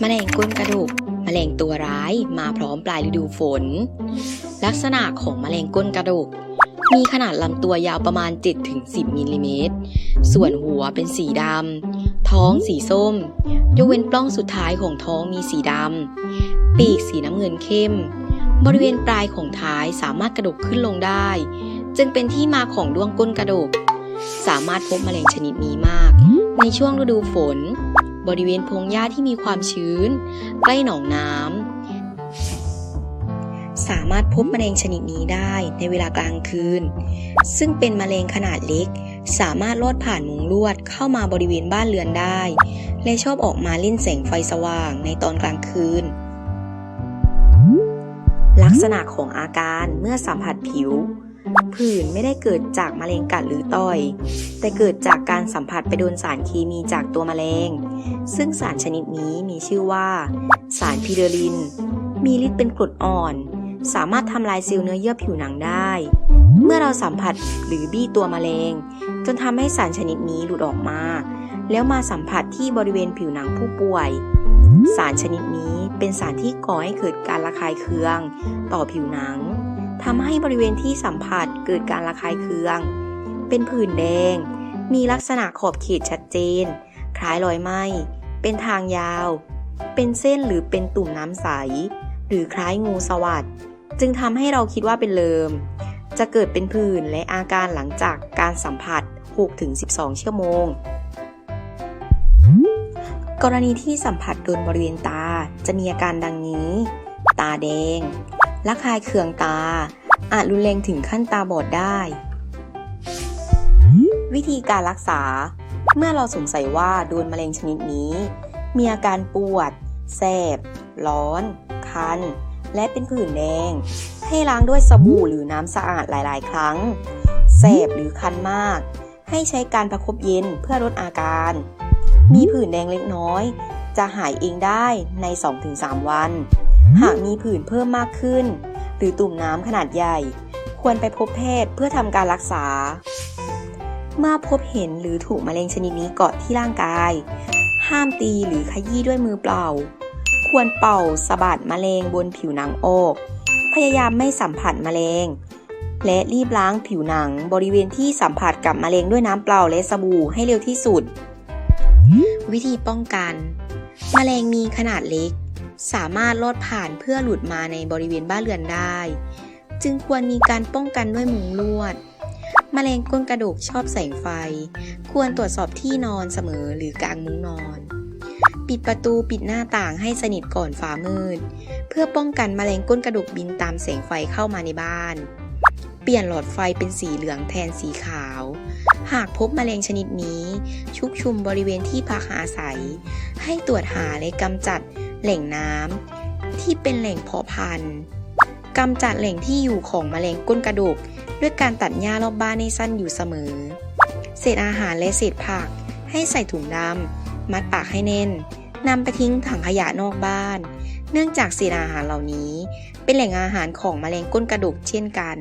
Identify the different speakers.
Speaker 1: แมลงก้นกระดูกแมลงตัวร้ายมาพร้อมปลายฤดูฝน ลักษณะของแมลงก้นกระดูกมีขนาดลำตัวยาวประมาณ 7-10มิลลิเมตร ส่วนหัวเป็นสีดำ ท้องสีส้ม ยกเว้นปล้องสุดท้ายของท้องมีสีดำ ปีกสีน้ำเงินเข้ม บริเวณปลายของท้ายสามารถกระดกขึ้นลงได้ จึงเป็นที่มาของดวงก้นกระดก สามารถพบแมลงชนิดนี้มาก ในช่วงฤดูฝน บริเวณพงหญ้าที่มีความชื้น ใกล้หนองน้ำ สามารถพบแมลงชนิดนี้ได้ในเวลากลางคืน ซึ่งเป็นแมลงขนาดเล็ก สามารถลอดผ่านมุงลวดเข้ามาบริเวณบ้านเรือนได้ และชอบออกมาเล่นแสงไฟสว่างในตอนกลางคืน ลักษณะของอาการเมื่อสัมผัสผิว ผื่นไม่ได้เกิดจากมะเร็งกัดหรือต่อย แต่เกิดจากการสัมผัสไปโดนสารเคมีจากตัวมะเร็ง ซึ่งสารชนิดนี้มีชื่อว่า สารพิเดริน มีฤทธิ์เป็นกรดอ่อน สามารถทำลายเซลล์เนื้อเยื่อผิวหนังได้ เมื่อเราสัมผัสหรือบี้ตัวมะเร็ง จนทำให้สารชนิดนี้หลุดออกมา แล้วมาสัมผัสที่บริเวณผิวหนังผู้ป่วย สารชนิดนี้เป็นสารที่ก่อให้เกิดการระคายเคือง ต่อผิวหนัง ทำให้บริเวณที่สัมผัสเกิดการระคายเคือง เป็นผื่นแดง มีลักษณะขอบเขตชัดเจน คล้ายรอยไหม้ เป็นทางยาว เป็นเส้นหรือเป็นตุ่มน้ำใส หรือคล้ายงูสวัสดจึงทำให้เราคิดว่าเป็นเลิม จะเกิดเป็นผื่นและอาการหลังจากการสัมผัส 6-12 ชั่วโมง กรณีที่สัมผัสโดนบริเวณตาจะมีอาการดังนี้ ตาแดง ระคายเคืองตา อาจรุนแรงถึงขั้นตาบอดได้ วิธีการรักษา เมื่อเราสงสัยว่าโดนมะเร็งชนิดนี้ มีอาการปวด แสบ ร้อน คัน และเป็นผื่นแดง ให้ล้างด้วยสบู่หรือน้ำสะอาดหลาย ๆ ครั้ง แสบหรือคันมาก ให้ใช้การประคบเย็นเพื่อลดอาการ มีผื่นแดงเล็กน้อย จะหายเองได้ใน 2-3 วัน หากมีผื่นเพิ่มมากขึ้น หรือตุ่มน้ำขนาดใหญ่ ควรไปพบแพทย์เพื่อทำการรักษา เมื่อพบเห็นหรือถูกมะเร็งชนิดนี้เกาะที่ร่างกาย ห้ามตีหรือขยี้ด้วยมือเปล่า ควรเป่าสะบัดมะเร็งบนผิวหนังอกพยายามไม่สัมผัสมะเร็งและรีบล้างผิวหนังบริเวณที่สัมผัสกับมะเร็งด้วยน้ำเปล่าและสบู่ให้เร็วที่สุด วิธีป้องกัน มะเร็งมีขนาดเล็ก สามารถลอดผ่านเพื่อหลุดมาในบริเวณบ้านเรือนได้ จึงควรมีการป้องกันด้วยมุงลวดมะเร็งก้นกระดูกชอบแสงไฟ ควรตรวจสอบที่นอนเสมอหรือกางมุ้งนอน ปิดประตูปิดหน้าต่างให้สนิทก่อนฟ้ามืด เพื่อป้องกันมะเร็งก้นกระดูกบินตามแสงไฟเข้ามาในบ้าน เปลี่ยนหลอดไฟเป็นสีเหลืองแทนสีขาว หากพบมะเร็งชนิดนี้ ชุกชุมบริเวณที่พักอาศัย ให้ตรวจหาและกำจัด แหล่งน้ำที่เป็นแหล่งเพาะพันธุ์กำจัดแหล่งที่อยู่ของแมลงก้นกระดูก ด้วยการตัดหญ้ารอบบ้านให้สั้นอยู่เสมอ เศษอาหารและเศษผัก ให้ใส่ถุงดำมัดปากให้แน่นนำไปทิ้งถังขยะนอกบ้าน เนื่องจากเศษอาหารเหล่านี้ เป็นแหล่งอาหารของแมลงก้นกระดูกเช่นกัน